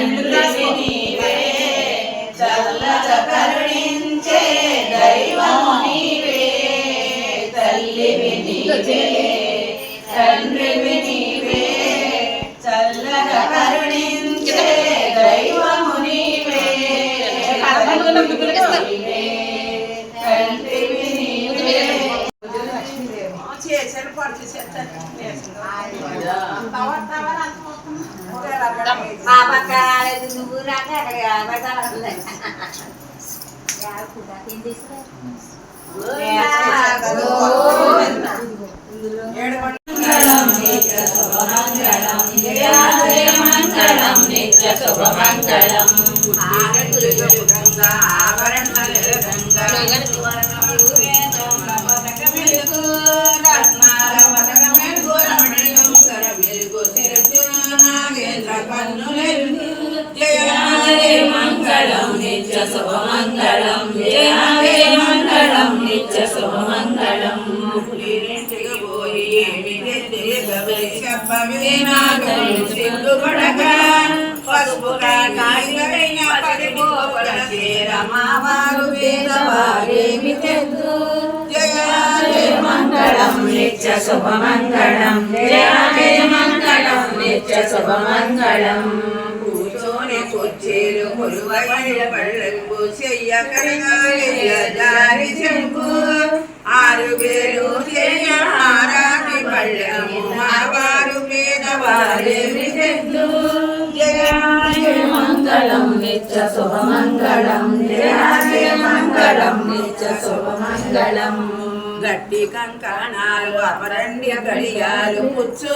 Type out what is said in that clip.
తండ్రి నీవే చల్లట కరుణించే దైవము నీవే తల్లివి నీవే తండ్రివి నీవే చల్లట కరుణించే దైవము నీవే తండ్రివి నీవే చేశారు పాటు చేశారు మా పక్క రాలేదు నువ్వు రాక అక్కడ నిత్య శుభమంగళం జయ మంగళం నిత్య శుభమంగళం జయ మంగళం నిత్య శుభమంగళం పసుపు కాయలైన రమావారు వేదవారేమి తెద్దు జయ మంగళం నిత్య శుభమంగళం జయ శుభమంగళం కూర్చొని కుర్చీలు మురువైన పళ్ళకు చెయ్య కడగాలియ దారి చెంపు ఆరు వేలు చెయ్య ఆరాటి పళ్ళము మావారు పేదవారేమి తెద్దు మంగళం నిత్య శుభమంగళం. నిరాజయ మంగళం నిత్య శుభమంగళం. గట్టి కంకణాలు అపరణ్య గడియాలు పుచ్చు